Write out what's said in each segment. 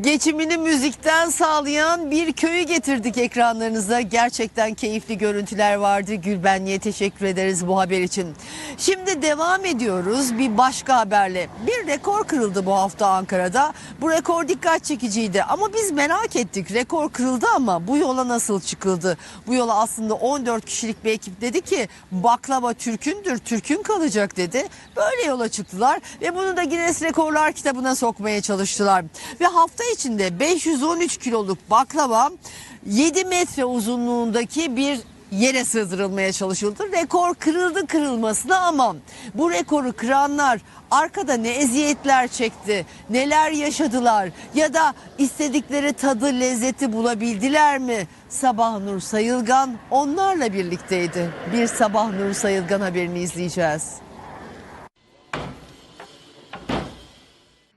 Geçimini müzikten sağlayan bir köyü getirdik ekranlarınıza. Gerçekten keyifli görüntüler vardı. Gülbenli'ye teşekkür ederiz bu haber için. Şimdi devam ediyoruz bir başka haberle. Bir rekor kırıldı bu hafta Ankara'da. Bu rekor dikkat çekiciydi ama biz merak ettik. Rekor kırıldı ama bu yola nasıl çıkıldı? Bu yola aslında 14 kişilik bir ekip dedi ki baklava Türk'ündür, Türk'ün kalacak dedi. Böyle yola çıktılar ve bunu da Guinness Rekorlar kitabına sokmaya çalıştılar. Ve hafta içinde 513 kiloluk baklava 7 metre uzunluğundaki bir yere sığdırılmaya çalışıldı. Rekor kırıldı kırılmasına ama bu rekoru kıranlar arkada ne eziyetler çekti, neler yaşadılar ya da istedikleri tadı lezzeti bulabildiler mi? Sabah Nur Sayılgan onlarla birlikteydi. Bir Sabah Nur Sayılgan haberini izleyeceğiz.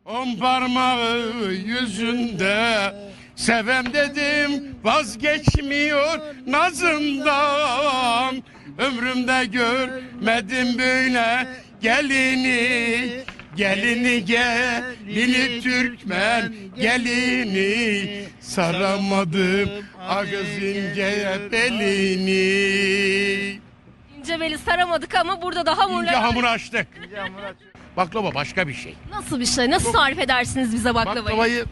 On parmağı yüzünde. Sevem dedim vazgeçmiyor nazından Ömrümde görmedim böyle gelini. Gelini gelini Türkmen gelini. Saramadım ağız inceye belini. İnce beli saramadık ama burada da hamurlar. İnce hamur açtık Baklava başka bir şey Nasıl bir şey? Nasıl tarif edersiniz bize baklavayı? Baklavayı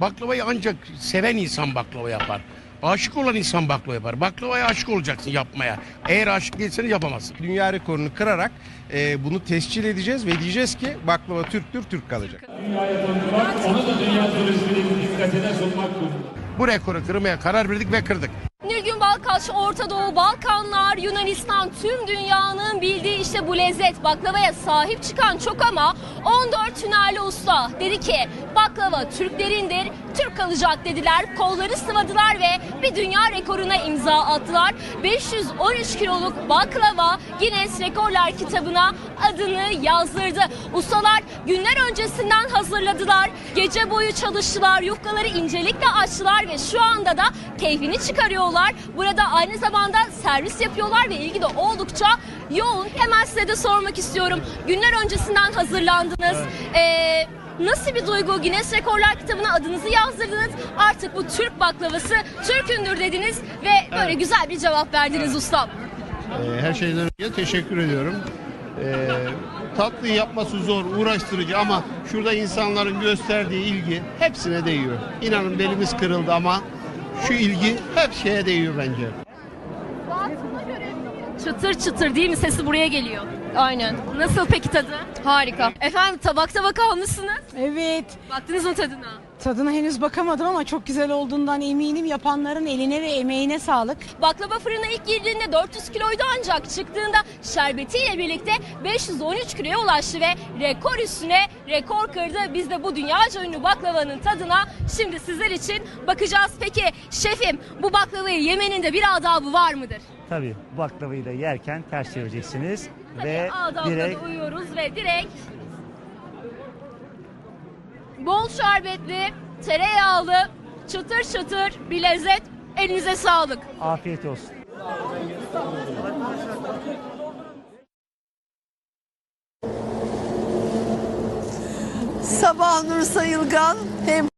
baklavayı ancak seven insan baklava yapar. Aşık olan insan baklava yapar. Baklavaya aşık olacaksın yapmaya. Eğer aşık değilsen yapamazsın. dünya rekorunu kırarak e, bunu tescil edeceğiz ve diyeceğiz ki baklava Türktür, Türk kalacak. dünyaya tanıtmak, onu da dünya turizminin dikkatine sunmak durumunda. Bu rekoru kırmaya karar verdik ve kırdık. Balkaç, Orta Doğu, Balkanlar, Yunanistan tüm dünyanın bildiği işte bu lezzet. Baklavaya sahip çıkan çok ama 14 tünerli usta dedi ki baklava Türklerindir, Türk kalacak dediler. Kolları sıvadılar ve bir dünya rekoruna imza attılar. 513 kiloluk baklava Guinness Rekorlar kitabına adını yazdırdı. Ustalar günler öncesinden hazırladılar. Gece boyu çalıştılar, yufkaları incelikle açtılar ve şu anda da keyfini çıkarıyorlar. Burada aynı zamanda servis yapıyorlar ve ilgi de oldukça yoğun. Hemen size de sormak istiyorum. Günler öncesinden hazırlandınız. Ee, nasıl bir duygu? Guinness Rekorlar kitabına adınızı yazdırdınız. Artık bu Türk baklavası Türk'ündür dediniz ve böyle güzel bir cevap verdiniz ustam. Ee, Her şeyden önce teşekkür ediyorum. Ee, tatlı yapması zor, uğraştırıcı ama şurada insanların gösterdiği ilgi hepsine değiyor. İnanın belimiz kırıldı ama şu ilgi her şeye değiyor bence. Çıtır çıtır değil mi? Sesi buraya geliyor. Aynen. Nasıl peki tadı? Harika. Efendim tabakta bakar mısınız? Evet. Baktınız mı tadına? Tadına henüz bakamadım ama çok güzel olduğundan eminim. Yapanların eline ve emeğine sağlık. Baklava fırına ilk girdiğinde 400 kiloydu ancak çıktığında şerbetiyle birlikte 513 kiloya ulaştı ve rekor üstüne rekor kırdı. Biz de bu dünyaca ünlü baklavanın tadına şimdi sizler için bakacağız. Peki şefim bu baklavayı yemenin de bir adabı var mıdır? Tabii baklavayı da yerken ters çevireceksiniz ve Adabına direkt da uyuyoruz ve direkt bol şerbetli, tereyağlı, çıtır çıtır bir lezzet. Elinize sağlık. afiyet olsun. Sabah Nur Sayılgan hem